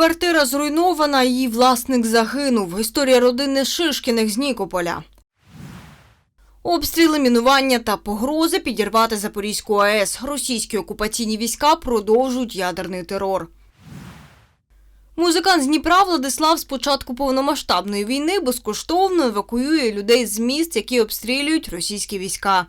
Квартира зруйнована, її власник загинув. Історія родини Шишкіних з Нікополя. Обстріли, мінування та погрози підірвати Запорізьку АЕС. Російські окупаційні війська продовжують ядерний терор. Музикант з Дніпра Владислав з початку повномасштабної війни безкоштовно евакуює людей з міст, які обстрілюють російські війська.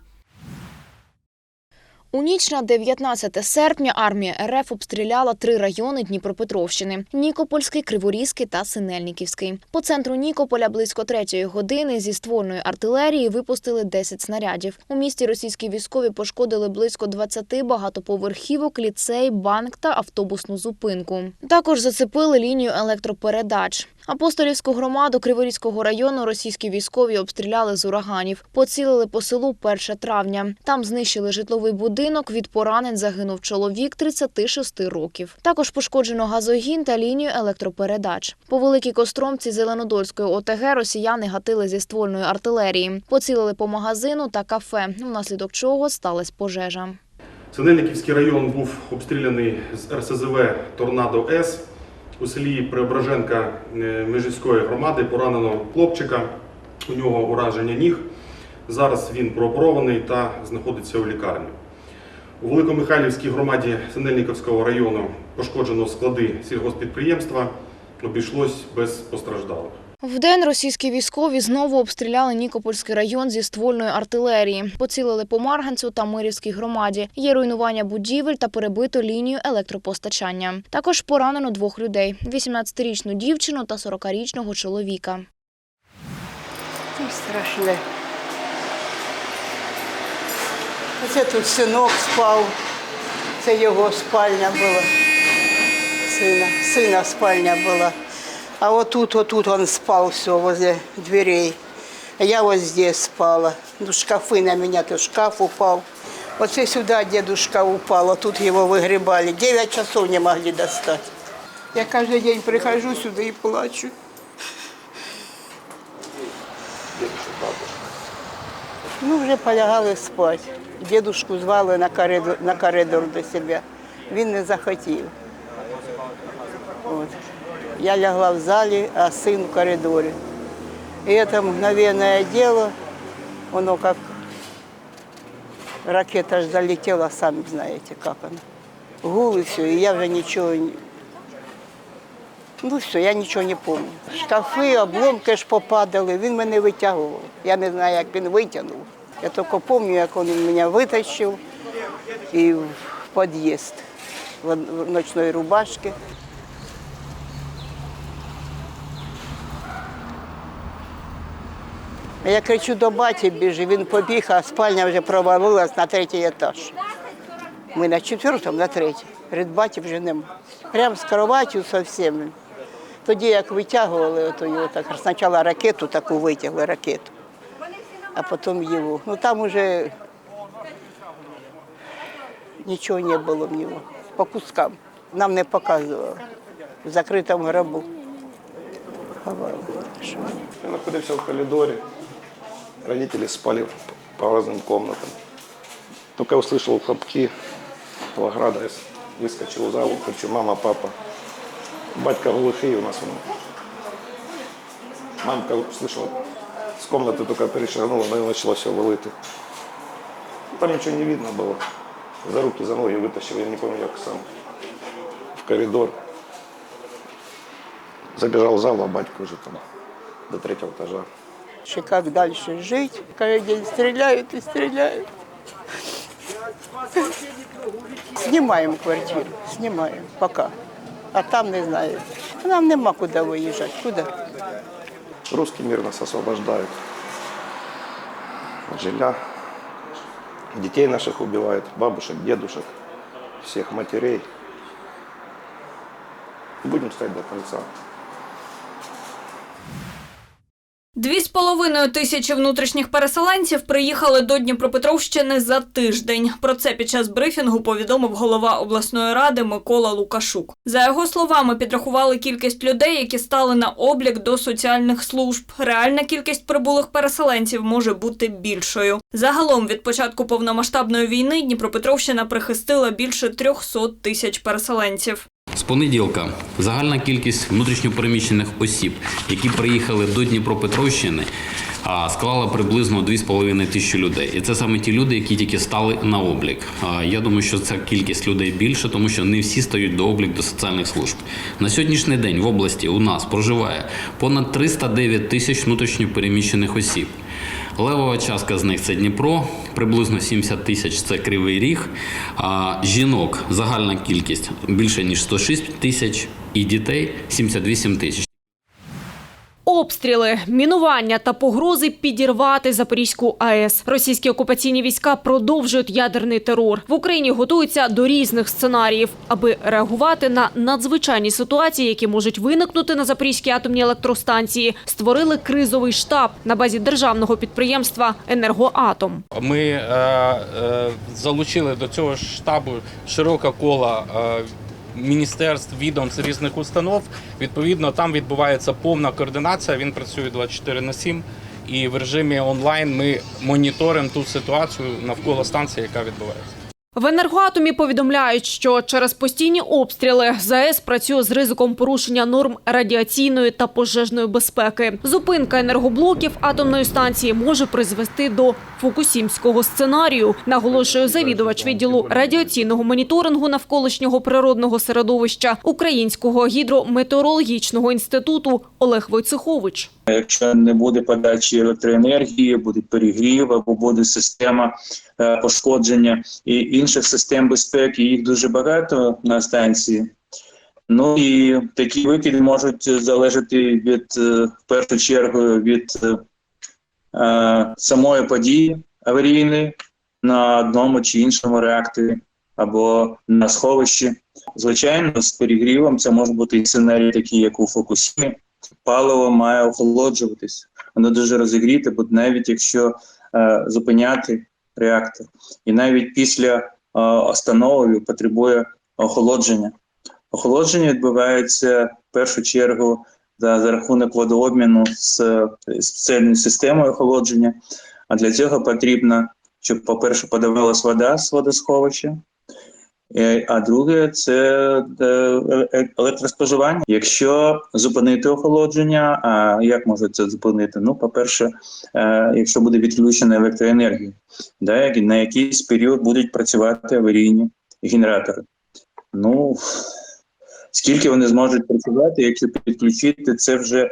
У ніч на 19 серпня армія РФ обстріляла три райони Дніпропетровщини: Нікопольський, Криворізький та Синельниківський. По центру Нікополя близько третьої години зі ствольної артилерії випустили 10 снарядів. У місті російські військові пошкодили близько 20 багатоповерхівок, ліцей, банк та автобусну зупинку. Також зацепили лінію електропередач. Апостолівську громаду Криворізького району російські військові обстріляли з ураганів. Поцілили по селу 1 травня. Там знищили житловий будинок. Від поранень загинув чоловік 36 років. Також пошкоджено газогін та лінію електропередач. По великій костромці Зеленодольської ОТГ росіяни гатили зі ствольної артилерії. Поцілили по магазину та кафе, внаслідок чого сталася пожежа. Синельниківський район був обстріляний з РСЗВ Торнадо С. У селі Преображенка е, Межівської громади поранено хлопчика. У нього ураження ніг. Зараз він прооперований та знаходиться у лікарні. У Великомихайлівській громаді Синельниковського району пошкоджено склади сільгоспідприємства. Обійшлось без постраждалих. Вдень російські військові знову обстріляли Нікопольський район зі ствольної артилерії. Поцілили по Марганцю та Мирівській громаді. Є руйнування будівель та перебито лінію електропостачання. Також поранено двох людей: – 18-річну дівчину та 40-річного чоловіка. Ой, страшне. Оце тут синок спав. Це його спальня була. Сина, сина спальня була. А отут, отут он спал все возле дверей. А я вот здесь спала. Ну, шкафы на меня, то шкаф упал. Вот и сюда дедушка упал, а тут его выгребали. Девять часов не могли достать. Я каждый день прихожу сюда и плачу. Ну, вже полягали спати. Дідушку звали на коридор, на коридор до себе. Він не захотів. От. Я лягла в залі, а син в коридорі. І це мгновенное дело, воно як ракета ж залетіла, самі знаєте, як вона. Гул і все, і я вже нічого. Ну все, я нічого не пам'ятаю. Шкафи, обломки ж попадали, він мене витягував. Я не знаю, як він витягнув. Я тільки пам'ятаю, як він мене витащив і в під'їзд в рубашці. А Я кричу до баті біжи, він побіг, а спальня вже провалилась на третій етаж. Ми на четвертому, на третій. Перед баті вже нема. Прямо з кроватю зовсім. Тоді як витягували, то його так спочатку ракету таку витягли, ракету, а потім його. Ну там уже нічого не було в нього. По кускам. Нам не показували. В закритому гробу. Ховали. Що? Я находился в коридоре. Родители спали по разным комнатам. Только услышал хлопки Лаграда, я выскочил в залу, кричу, мама, папа. Батька глухий у нас он. Мамка услышала, с комнаты только перешагнула, но и начала все вылыты. Там ничего не видно было. За руки, за ноги вытащил, я не помню, как сам. В коридор. Забежал в зал, а батька уже там до третьего этажа. Как дальше жить? Каждый день стреляют и стреляют. Снимаем квартиру, снимаем пока. А там не знаю. Нам нема куди виїжджати. Куди? Русский мир нас освобождает от жилья. Детей наших убивают, бабушек, дедушек, всех матерей. Будем стоять до конца. Дві з половиною тисячі внутрішніх переселенців приїхали до Дніпропетровщини за тиждень. Про це під час брифінгу повідомив голова обласної ради Микола Лукашук. За його словами, підрахували кількість людей, які стали на облік до соціальних служб. Реальна кількість прибулих переселенців може бути більшою. Загалом від початку повномасштабної війни Дніпропетровщина прихистила більше 300 тисяч переселенців. З понеділка загальна кількість внутрішньопереміщених осіб, які приїхали до Дніпропетровщини, склала приблизно 2,5 тисячі людей. І це саме ті люди, які тільки стали на облік. Я думаю, що ця кількість людей більше, тому що не всі стають до облік до соціальних служб. На сьогоднішній день в області у нас проживає понад 309 тисяч внутрішньопереміщених осіб. Левова частка з них це Дніпро, приблизно 70 тисяч це Кривий Ріг. А жінок загальна кількість більше ніж 106 тисяч, і дітей 78 тисяч. Обстріли, мінування та погрози підірвати Запорізьку АЕС. Російські окупаційні війська продовжують ядерний терор. В Україні готуються до різних сценаріїв, аби реагувати на надзвичайні ситуації, які можуть виникнути на Запорізькій атомній електростанції. Створили кризовий штаб на базі державного підприємства Енергоатом. Ми е, е, залучили до цього штабу широке коло е, міністерств, відомств різних установ. Відповідно, там відбувається повна координація. Він працює 24 на 7. І в режимі онлайн ми моніторимо ту ситуацію навколо станції, яка відбувається. В енергоатомі повідомляють, що через постійні обстріли ЗАЕС працює з ризиком порушення норм радіаційної та пожежної безпеки. Зупинка енергоблоків атомної станції може призвести до фукусімського сценарію, наголошує завідувач відділу радіаційного моніторингу навколишнього природного середовища Українського гідрометеорологічного інституту Олег Войцехович. Якщо не буде подачі електроенергії, буде перегрів або буде система пошкодження і інших систем безпеки, їх дуже багато на станції. Ну і такі викиди можуть залежати від е, в першу чергу від е, е, самої події аварійної на одному чи іншому реакторі або на сховищі. Звичайно, з перегрівом це може бути і сценарій, такий, як у Фокусімі. Паливо має охолоджуватись. Воно дуже розігріте, бо навіть якщо е, зупиняти реактор, і навіть після е, останови потребує охолодження. Охолодження відбувається в першу чергу за, за рахунок водообміну з е, спеціальною системою охолодження. А для цього потрібно, щоб, по-перше, подавалась вода з водосховища, Е, А друге це е, е, електроспоживання. Якщо зупинити охолодження, а як може це зупинити? Ну, по-перше, е, якщо буде відключена електроенергія, да, на якийсь період будуть працювати аварійні генератори. Ну скільки вони зможуть працювати, якщо підключити, це вже,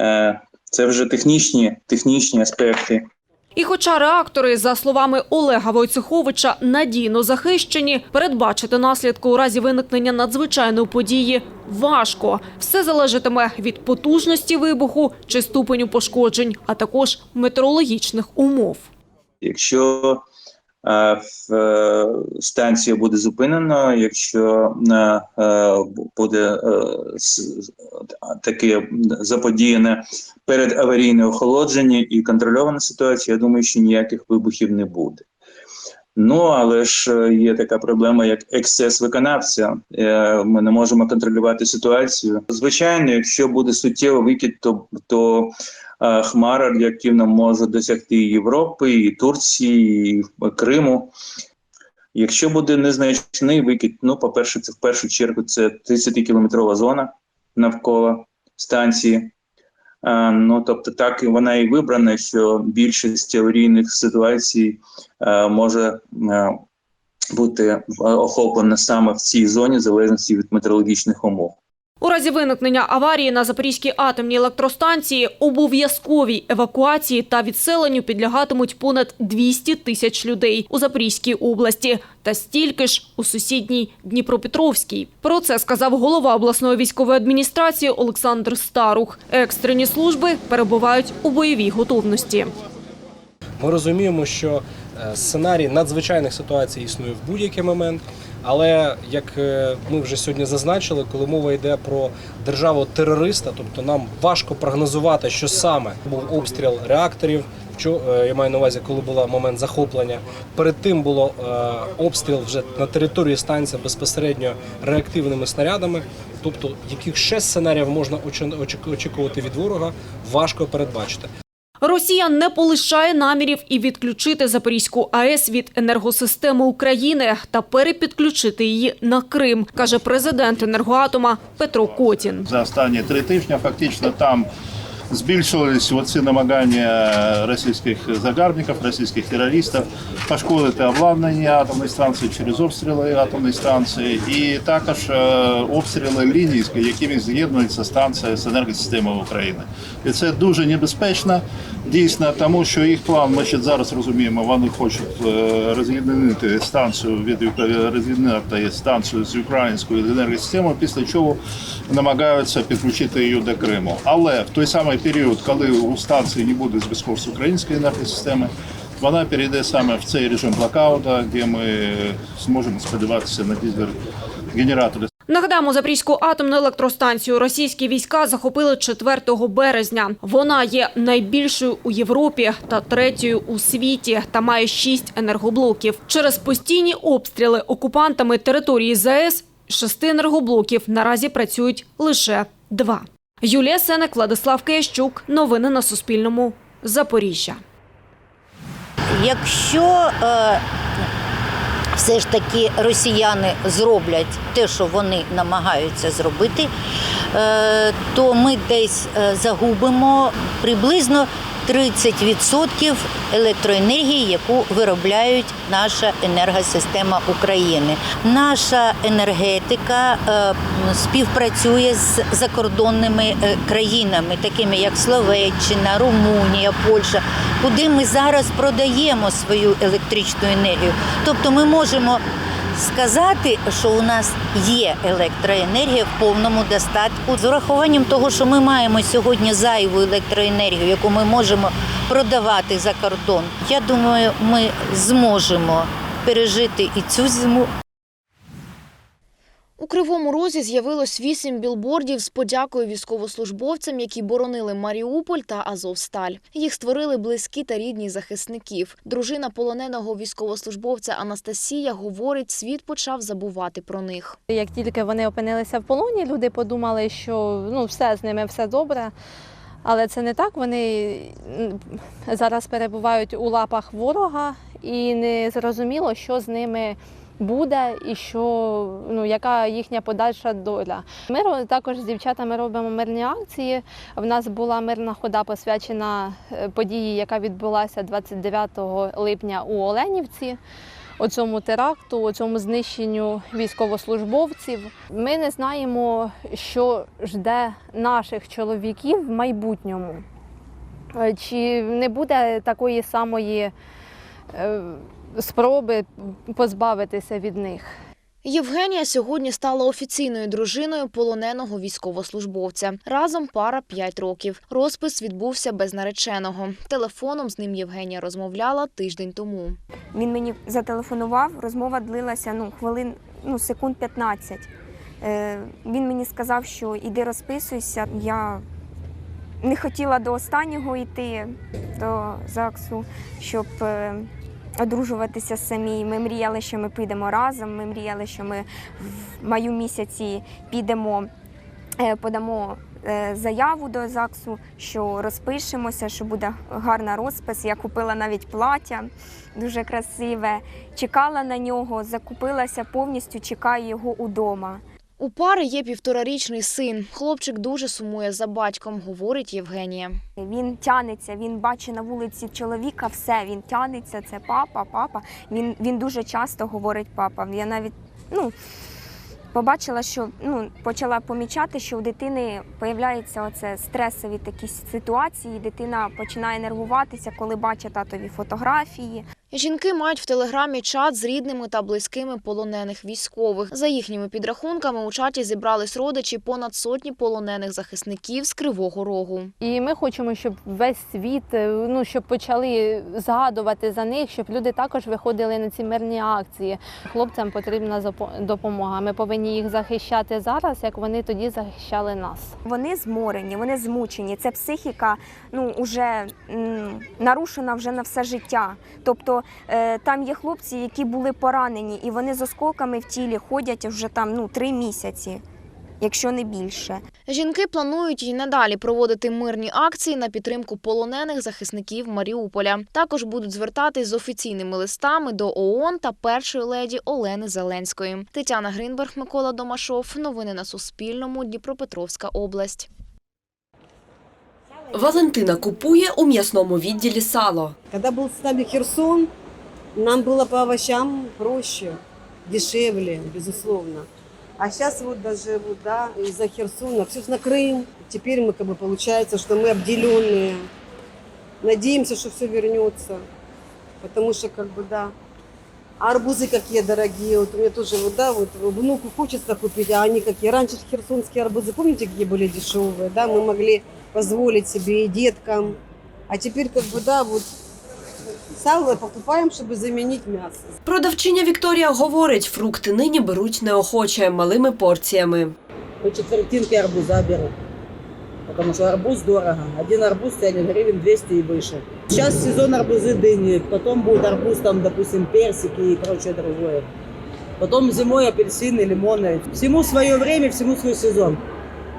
е, це вже технічні, технічні аспекти. І хоча реактори, за словами Олега Войцеховича, надійно захищені, передбачити наслідки у разі виникнення надзвичайної події важко. Все залежатиме від потужності вибуху чи ступеню пошкоджень, а також метеорологічних умов. Якщо е, е, станція буде зупинена, якщо е, буде таке заподіяне передаварійне охолодження і контрольована ситуація, я думаю, що ніяких вибухів не буде. Ну, але ж е, є така проблема, як ексцес виконавця. Е, Ми не можемо контролювати ситуацію. Звичайно, якщо буде суттєвий викид, то, то е, хмара реактивно може досягти Європи, і Турції, і Криму. Якщо буде незначний викид, ну, по-перше, це в першу чергу це 30-кілометрова зона навколо станції. Е, Ну, тобто, так і вона і вибрана, що більшість аварійних ситуацій е, може е, бути охоплена саме в цій зоні, в залежності від метеорологічних умов. Разі виникнення аварії на Запорізькій атомній електростанції обов'язковій евакуації та відселенню підлягатимуть понад 200 тисяч людей у Запорізькій області та стільки ж у сусідній Дніпропетровській. Про це сказав голова обласної військової адміністрації Олександр Старух. Екстрені служби перебувають у бойовій готовності. Ми розуміємо, що е, сценарій надзвичайних ситуацій існує в будь-який момент. Але як е, ми вже сьогодні зазначили, коли мова йде про державу терориста, тобто нам важко прогнозувати, що саме був обстріл реакторів. Е, я маю на увазі, коли був момент захоплення. Перед тим було е, обстріл вже на території станції безпосередньо реактивними снарядами. Тобто, яких ще сценаріїв можна очі- очі- очікувати від ворога, важко передбачити. Росія не полишає намірів і відключити Запорізьку АЕС від енергосистеми України та перепідключити її на Крим, каже президент енергоатома Петро Котін. За останні три тижні фактично там збільшились оці намагання російських загарбників, російських терористів пошкодити обладнання атомної станції через обстріли атомної станції, і також е, обстріли ліній, якими з'єднується станція з енергосистемою України. І це дуже небезпечно, дійсно, тому що їх план, ми ще зараз розуміємо, вони хочуть е, роз'єднати станцію від роз'єднати станцію з українською енергосистемою, після чого намагаються підключити її до Криму. Але в той самий період, коли у станції не буде зв'язку з українською енергосистемою, вона перейде саме в цей режим блокаута, де ми зможемо сподіватися на дізель-генератори Нагадаємо, Запорізьку атомну електростанцію російські війська захопили 4 березня. Вона є найбільшою у Європі та третьою у світі та має шість енергоблоків. Через постійні обстріли окупантами території ЗАЕС шести енергоблоків наразі працюють лише два. Юлія Сенек, Владислав Киящук. Новини на Суспільному. Запоріжжя. Якщо е, все ж таки росіяни зроблять те, що вони намагаються зробити, е, то ми десь е, загубимо приблизно 30% електроенергії, яку виробляють наша енергосистема України. Наша енергетика е, співпрацює з закордонними е, країнами, такими як Словаччина, Румунія, Польща, куди ми зараз продаємо свою електричну енергію. Тобто ми можемо сказати, що у нас є електроенергія в повному достатку з урахуванням того, що ми маємо сьогодні зайву електроенергію, яку ми можемо продавати за кордон. Я думаю, ми зможемо пережити і цю зиму, У Кривому Розі з'явилось вісім білбордів з подякою військовослужбовцям, які боронили Маріуполь та Азовсталь. Їх створили близькі та рідні захисників. Дружина полоненого військовослужбовця Анастасія говорить, світ почав забувати про них. Як тільки вони опинилися в полоні, люди подумали, що ну все з ними все добре. Але це не так. Вони зараз перебувають у лапах ворога, і не зрозуміло, що з ними буде і що ну яка їхня подальша доля. Ми також з дівчатами робимо мирні акції. В нас була мирна хода посвячена е, події, яка відбулася 29 липня у Оленівці. Оцьому теракту, оцьому знищенню військовослужбовців. Ми не знаємо, що жде наших чоловіків в майбутньому. Е, Чи не буде такої самої спроби позбавитися від них? Євгенія сьогодні стала офіційною дружиною полоненого військовослужбовця. Разом пара 5 років. Розпис відбувся без нареченого. Телефоном з ним Євгенія розмовляла тиждень тому. Він мені зателефонував, розмова длилася ну, хвилин, ну, секунд 15. Е, він мені сказав, що іди розписуйся. Я не хотіла до останнього йти до ЗАГСу, щоб е, одружуватися самі. Ми мріяли, що ми підемо разом. Ми мріяли, що ми в маю місяці підемо, е, подамо е, заяву до ЗАГСу, що розпишемося, що буде гарна розпис. Я купила навіть плаття дуже красиве. Чекала на нього, закупилася повністю, чекаю його удома. У пари є півторарічний син. Хлопчик дуже сумує за батьком, говорить Євгенія. Він тянеться, він бачить на вулиці чоловіка, все, він тянеться, це папа, папа. Він, він дуже часто говорить папа. Я навіть ну, побачила, що ну, почала помічати, що у дитини появляються оце стресові такі ситуації. Дитина починає нервуватися, коли бачить татові фотографії. Жінки мають в телеграмі чат з рідними та близькими полонених військових. За їхніми підрахунками у чаті зібрались родичі понад сотні полонених захисників з Кривого Рогу. І ми хочемо, щоб весь світ, е, ну щоб почали згадувати за них, щоб люди також виходили на ці мирні акції. Хлопцям потрібна допомога. Ми повинні їх захищати зараз, як вони тоді захищали нас. Вони зморені, вони змучені. Це психіка ну, вже м, нарушена вже на все життя. Тобто е, там є хлопці, які були поранені, і вони з осколками в тілі ходять вже там ну, три місяці. Якщо не більше. Жінки планують й надалі проводити мирні акції на підтримку полонених захисників Маріуполя. Також будуть звертатись з офіційними листами до ООН та першої леді Олени Зеленської. Тетяна Гринберг, Микола Домашов. Новини на Суспільному. Дніпропетровська область. Валентина купує у м'ясному відділі сало. Когда был с нами Херсон, нам было по овощам проще, дешевле, безусловно. А сейчас вот даже вот, да, из-за Херсона все на Крым. Теперь мы как бы получается, что мы обделенные. Надеемся, что все вернется. Потому что как бы да. Арбузы какие дорогие. Вот у меня тоже вот, да, вот внуку хочется купить, а они какие. Раньше херсонские арбузы, помните, какие были дешевые, да, мы могли позволить себе и деткам. А теперь как бы, да, вот сало покупаем, чтобы заменить мясо. Продавчиня Вікторія говорить, фрукти нині беруть неохоче, малими порціями. По четвертинке арбуза беру. Потому что арбуз дорого. Один арбуз тянет гривен 200 и выше. Сейчас сезон арбузы дыни, потом будет арбуз, там, допустим, персики и прочее другое. Потом зимой апельсины, лимоны. Всему свое время, всему свой сезон.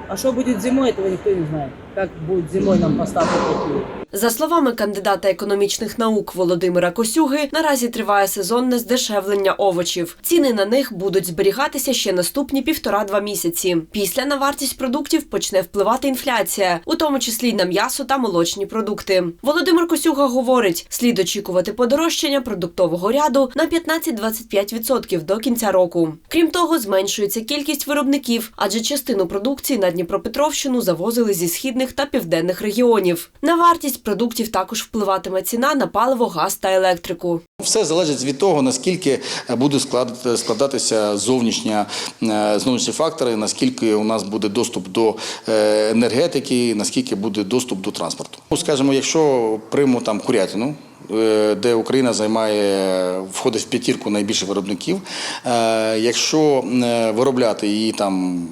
А что будет зимой, этого никто не знает. Как будет зимой нам поставки какие. За словами кандидата економічних наук Володимира Косюги, наразі триває сезонне здешевлення овочів. Ціни на них будуть зберігатися ще наступні півтора-два місяці. Після на вартість продуктів почне впливати інфляція, у тому числі й на м'ясо та молочні продукти. Володимир Косюга говорить, слід очікувати подорожчання продуктового ряду на 15-25% до кінця року. Крім того, зменшується кількість виробників, адже частину продукції на Дніпропетровщину завозили зі східних та південних регіонів. На вартість продуктів також впливатиме ціна на паливо, газ та електрику. Все залежить від того, наскільки буде склад- складатися зовнішня, е, зовнішні фактори, наскільки у нас буде доступ до е, енергетики, наскільки буде доступ до транспорту. Ну, Скажімо, якщо прийму там курятину, е, де Україна займає, входить в п'ятірку найбільших виробників, е, якщо е, виробляти її там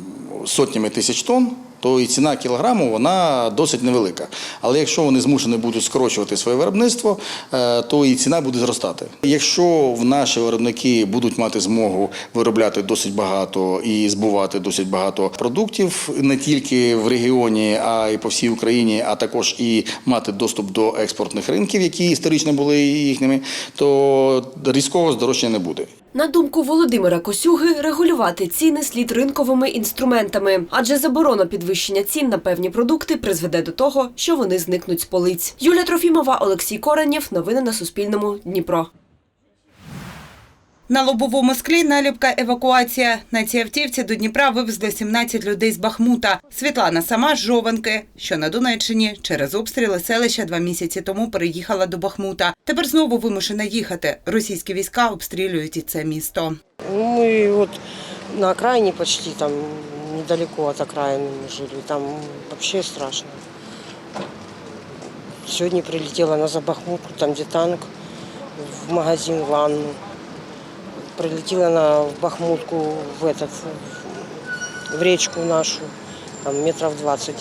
сотнями тисяч тонн, то і ціна кілограму вона досить невелика. Але якщо вони змушені будуть скорочувати своє виробництво, е, то і ціна буде зростати. Якщо в наші виробники будуть мати змогу виробляти досить багато і збувати досить багато продуктів не тільки в регіоні, а й по всій Україні, а також і мати доступ до експортних ринків, які історично були їхніми, то різкого здорожчання не буде. На думку Володимира Косюги, регулювати ціни слід ринковими інструментами, адже заборона підвищення цін на певні продукти призведе до того, що вони зникнуть з полиць. Юлія Трофімова, Олексій Коренєв. Новини на Суспільному. Дніпро. На лобовому склі наліпка евакуація. На цій автівці до Дніпра вивезли 17 людей з Бахмута. Світлана сама з Жованки, що на Донеччині через обстріли селища два місяці тому переїхала до Бахмута. Тепер знову вимушена їхати. Російські війська обстрілюють і це місто. Мы вот на окраине почти там недалеко от окраины мы жили. Там вообще страшно. Сегодня прилетела на Забахмутку, там где танк, в магазин в ванну. Прилетела она в Бахмутку, в этот, в речку нашу, там метров 20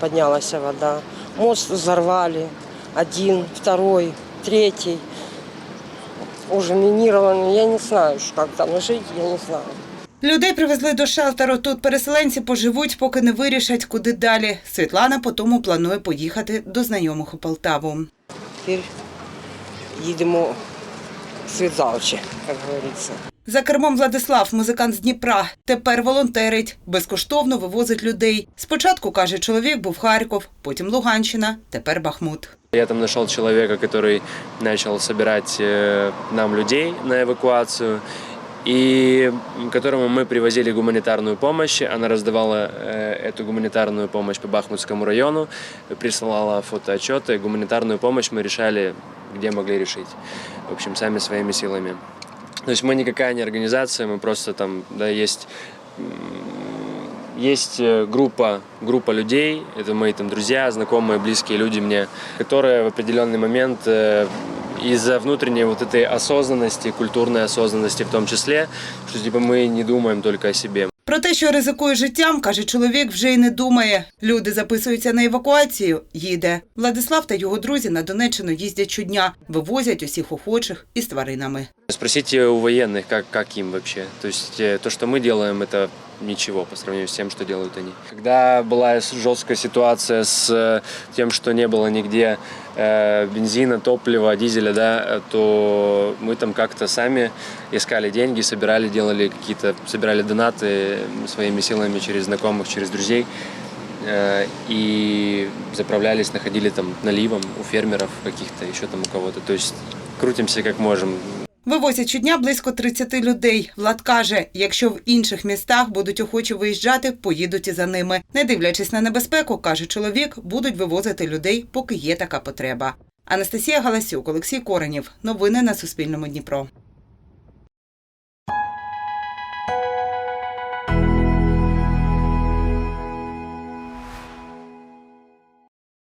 поднялась вода. Мост взорвали, один, второй, третий. Уже минированный, я не знаю, как там жить, я не знаю. Людей привезли до шелтеру. Тут переселенці поживуть, поки не вирішать, куди далі. Світлана потому планує поїхати до знайомих у Полтаву. Теперь їдемо світалче, як говориться. За кермом Владислав, музикант з Дніпра, тепер волонтерить, безкоштовно вивозить людей. Спочатку, каже чоловік, був Харків, потім Луганщина, тепер Бахмут. Я там нашел человека, который начал собирать э, нам людей на эвакуацию, И которому мы привозили гуманитарную помощь. Она раздавала э, эту гуманитарную помощь по Бахмутскому району, присылала фотоотчеты. Гуманитарную помощь мы решали, где могли решить. В общем, сами своими силами. То есть мы никакая не организация, мы просто там, да, есть есть э, группа, группа людей, это мои там друзья, знакомые, близкие люди мне, которые в определенный момент э, из-за внутренней вот этой осознанности, культурной осознанности в том числе, что типа мы не думаем только о себе. Про те, що ризикує життям, каже чоловік, вже й не думає. Люди записуються на евакуацію, їде. Владислав та його друзі на Донеччину їздять щодня, вивозять усіх охочих із тваринами. Спросите у военных, как, как им вообще. То есть э, то, что мы делаем, это ничего по сравнению с тем, что делают они. Когда была с- жесткая ситуация с э, тем, что не было нигде э, бензина, топлива, дизеля, да, э, то мы там как-то сами искали деньги, собирали, делали какие-то, собирали донаты своими силами через знакомых, через друзей. Э, И заправлялись, находили там наливом у фермеров каких-то, еще там у кого-то. То есть крутимся как можем. Вивозять щодня близько 30 людей. Влад каже, якщо в інших містах будуть охочі виїжджати, поїдуть і за ними. Не дивлячись на небезпеку, каже чоловік, будуть вивозити людей, поки є така потреба. Анастасія Галасюк, Олексій Коренів. Новини на Суспільному Дніпро.